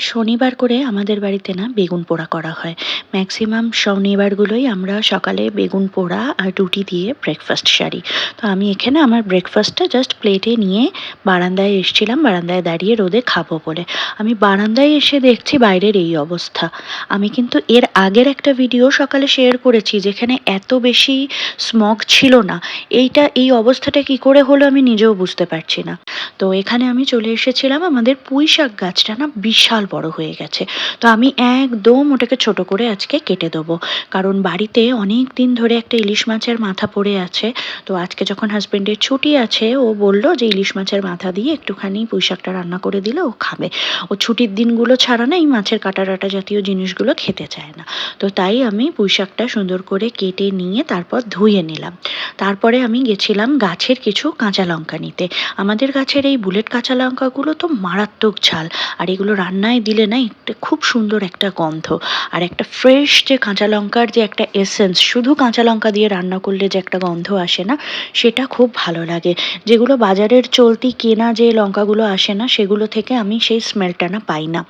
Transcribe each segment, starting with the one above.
শনিবার করে আমাদের বাড়িতে না বেগুন পোড়া করা হয়। ম্যাক্সিমাম শনিবারগুলোই আমরা সকালে বেগুন পোড়া আর রুটি দিয়ে ব্রেকফাস্ট সারি। তো আমি এখানে আমার ব্রেকফাস্টটা জাস্ট প্লেটে নিয়ে বারান্দায় এসছিলাম, বারান্দায় দাঁড়িয়ে রোদে খাব বলে। আমি বারান্দায় এসে দেখছি বাইরের এই অবস্থা। আমি কিন্তু এর আগের একটা ভিডিও সকালে শেয়ার করেছি যেখানে এত বেশি স্মগ ছিল না। এইটা, এই অবস্থাটা কি করে হলো আমি নিজেও বুঝতে পারছি না। তো এখানে আমি চলে এসেছিলাম আমাদের পুঁই শাক গাছটা না বিশাল বড় হয়ে গেছে। তো আমি একদম ওটাকে ছোট করে আজকে কেটে দেবো। কারণ বাড়িতে অনেক দিন ধরে একটা ইলিশ মাছের মাথা পড়ে আছে। তো আজকে যখন হাজবেন্ডের ছুটি আছে, ও বলল যে ইলিশ মাছের মাথা দিয়ে একটুখানি পুঁইশাকটা রান্না করে দিলে ও খাবে। ও ছুটির দিনগুলো ছাড়া না এই মাছের কাটা টাটা জাতীয় জিনিসগুলো খেতে চায় না। তো তাই আমি পুঁইশাকটা সুন্দর করে কেটে নিয়ে তারপর ধুয়ে নিলাম। তারপরে আমি গেছিলাম গাছের কিছু কাঁচা লঙ্কা নিতে। আমাদের গাছের এই বুলেট কাঁচা লঙ্কাগুলো তো মারাত্মক ঝাল। আর এগুলো রান্নায় দিলে না একটা খুব সুন্দর একটা গন্ধ। আর একটা ফ্রেশ যে কাঁচা লঙ্কার যে একটা এসেন্স শুধু কাঁচা লঙ্কা দিয়ে রান্না করলে যে একটা গন্ধ আসে না, সেটা খুব ভালো লাগে। যেগুলো বাজারের চলতি কেনা যে লঙ্কাগুলো আসে না, সেগুলো থেকে আমি সেই স্মেলটা না পাই না।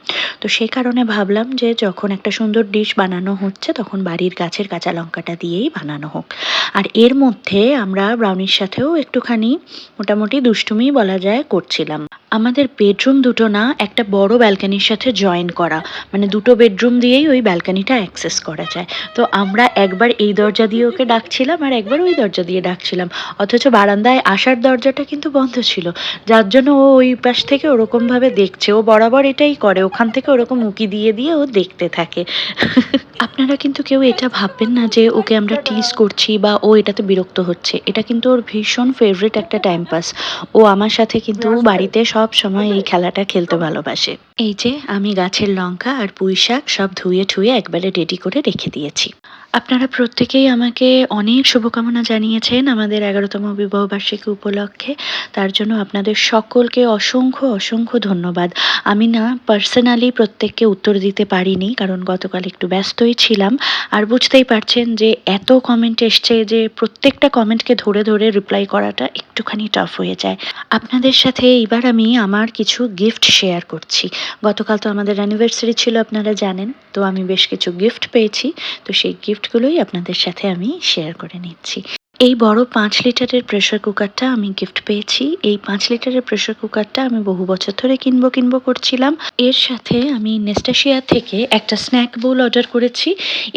তো সেই কারণে ভাবলাম যে যখন একটা সুন্দর ডিশ বানানো হচ্ছে, তখন বাড়ির গাছের কাঁচা লঙ্কাটা দিয়েই বানানো হোক। আর এর মধ্যে আমরা ব্রাউনির সাথেও একটুখানি মোটামুটি দুষ্টুমি বলা যায় করছিলাম। আমাদের বেডরুম দুটো না, একটা বড় ব্যালকানির সাথে জয়েন করা। মানে দুটো বেডরুম দিয়েই ওই ব্যালকানিটা অ্যাক্সেস করা যায়। তো আমরা একবার এই দরজা দিয়ে ওকে ডাকছিলাম আর একবার ওই দরজা দিয়ে ডাকছিলাম। অথচ বারান্দায় আসার দরজাটা কিন্তু বন্ধ ছিল। যার জন্য ও ওই পাশ থেকে ওরকমভাবে দেখছে। ও বরাবর এটাই করে। ওখান থেকে ওরকম উঁকি দিয়ে দিয়ে ও দেখতে থাকে। আপনারা কিন্তু কেউ এটা ভাববেন না যে ওকে আমরা টিজ করছি বা ও এটাতে বিরক্ত হচ্ছে। এটা কিন্তু ওর ভীষণ ফেভারিট একটা টাইম পাস ও আমার সাথে কিন্তু বাড়িতে সব সময় এই খেলাটা খেলতে ভালোবাসে। এই যে আমি গাছের লঙ্কা আর পুঁই শাক সব ধুয়ে ঠুয়ে একবারে রেডি করে রেখে দিয়েছি। আপনারা প্রত্যেকেই আমাকে অনেক শুভকামনা জানিয়েছেন আমাদের এগারোতম বিবাহবার্ষিকী উপলক্ষে। তার জন্য আপনাদের সকলকে অসংখ্য অসংখ্য ধন্যবাদ। আমি না পার্সোনালি প্রত্যেককে উত্তর দিতে পারিনি, কারণ গতকাল একটু ব্যস্তই ছিলাম। আর বুঝতেই পারছেন যে এত কমেন্ট এসছে যে প্রত্যেকটা কমেন্টকে ধরে ধরে রিপ্লাই করাটা একটুখানি টাফ হয়ে যায়। আপনাদের সাথে এইবার আমি আমার কিছু গিফট শেয়ার করছি। গতকাল তো আমাদের অ্যানিভার্সারি ছিল, আপনারা জানেন। তো আমি বেশ কিছু গিফট পেয়েছি। তো সেই গিফটগুলোই আপনাদের সাথে আমি শেয়ার করে নিচ্ছি। এই বড় পাঁচ লিটারের প্রেশার কুকারটা আমি গিফট পেয়েছি। এই পাঁচ লিটারের প্রেশার কুকারটা আমি বহু বছর ধরে কিনবো কিনবো করছিলাম। এর সাথে আমি নেস্টাশিয়া থেকে একটা স্ন্যাক বোল অর্ডার করেছি।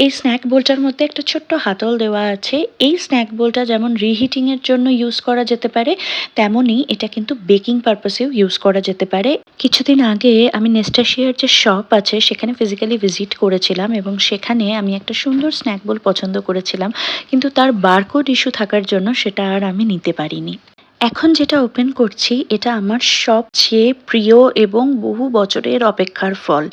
এই স্ন্যাক বোলটার মধ্যে একটা ছোট্ট হাতল দেওয়া আছে। এই স্ন্যাক বোলটা যেমন রিহিটিংয়ের জন্য ইউজ করা যেতে পারে, তেমনই এটা কিন্তু বেকিং পারপাসেও ইউজ করা যেতে পারে। কিছুদিন আগে আমি নেস্টাশিয়ার যে শপ আছে, সেখানে ফিজিক্যালি ভিজিট করেছিলাম এবং সেখানে আমি একটা সুন্দর স্ন্যাক বোল পছন্দ করেছিলাম। কিন্তু তার বারকোড ইস্যু থাকার জন্য সেটা আর আমি নিতে পারিনি। এখন যেটা ওপেন করছি, এটা আমার সবচেয়ে প্রিয় এবং বহু বছরের অপেক্ষার ফল।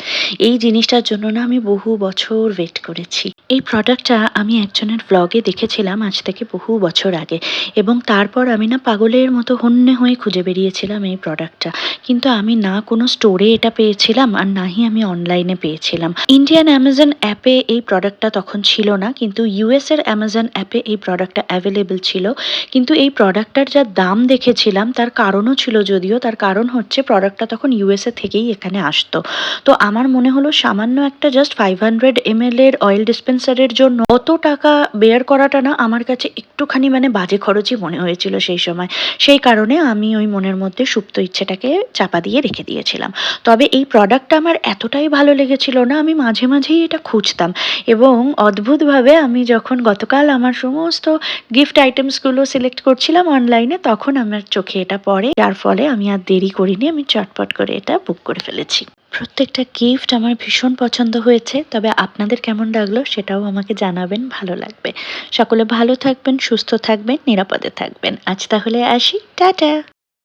এই জিনিসটার জন্য না আমি বহু বছর ওয়েট করেছি। এই প্রোডাক্টটা আমি একজনের ব্লগে দেখেছিলাম আজ থেকে বহু বছর আগে এবং তারপর আমি না পাগলের মতো হন্যে হয়ে খুঁজে বেরিয়েছিলাম এই প্রোডাক্টটা কিন্তু আমি না কোনো স্টোরে এটা পেয়েছিলাম আর নাহি আমি অনলাইনে পেয়েছিলাম। ইন্ডিয়ান অ্যামাজন অ্যাপে এই প্রোডাক্টটা তখন ছিল না, কিন্তু ইউএস এর অ্যামাজন অ্যাপে এই প্রোডাক্টটা অ্যাভেলেবেল ছিল। কিন্তু এই প্রোডাক্টটার যা দাম দেখেছিলাম, তার কারণও ছিল যদিও, তার কারণ হচ্ছে প্রোডাক্টটা তখন ইউএসএ থেকেই এখানে আসতো। তো আমার মনে হলো সামান্য একটা জাস্ট ফাইভ হান্ড্রেড এম এর অয়েল ডিসপেন্সারের জন্য অত টাকা বেয়ার করাটা না আমার কাছে একটুখানি মানে বাজে খরচই মনে হয়েছিল সেই সময়। সেই কারণে আমি ওই মনের মধ্যে সুপ্ত ইচ্ছেটাকে চাপা দিয়ে রেখে দিয়েছিলাম। তবে এই প্রোডাক্টটা আমার এতটাই ভালো লেগেছিল না, আমি মাঝে মাঝেই এটা খুঁজতাম। এবং অদ্ভুতভাবে আমি যখন গতকাল আমার সমস্ত গিফট আইটেমসগুলো সিলেক্ট করছিলাম অনলাইনে তখন আমার চোখে এটা পড়ে, যার ফলে আমি আর দেরি করিনি, আমি চটপট করে এটা বুক করে ফেলেছি। প্রত্যেকটা গিফট আমার ভীষণ পছন্দ হয়েছে, তবে আপনাদের কেমন লাগল সেটাও আমাকে জানাবেন, ভালো লাগবে। সকলে ভালো থাকবেন, সুস্থ থাকবেন, নিরাপদে থাকবেন। আজ তাহলে আসি, টাটা!